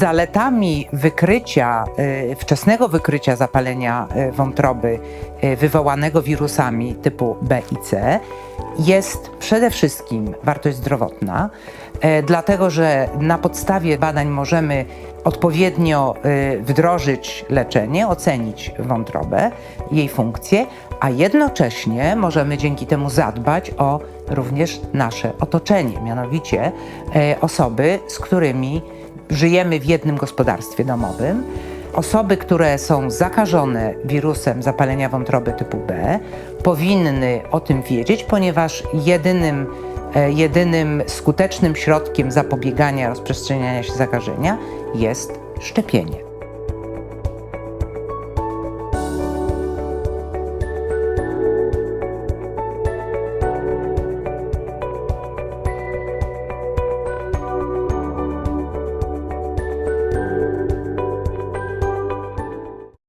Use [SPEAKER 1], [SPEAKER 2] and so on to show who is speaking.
[SPEAKER 1] Zaletami wykrycia, y, wczesnego wykrycia zapalenia y, wątroby y, wywołanego wirusami typu B i C jest przede wszystkim wartość zdrowotna, dlatego że na podstawie badań możemy odpowiednio wdrożyć leczenie, ocenić wątrobę, jej funkcję, a jednocześnie możemy dzięki temu zadbać o również nasze otoczenie, mianowicie osoby, z którymi żyjemy w jednym gospodarstwie domowym. Osoby, które są zakażone wirusem zapalenia wątroby typu B, powinny o tym wiedzieć, ponieważ jedynym, e, jedynym skutecznym środkiem zapobiegania rozprzestrzeniania się zakażenia jest szczepienie.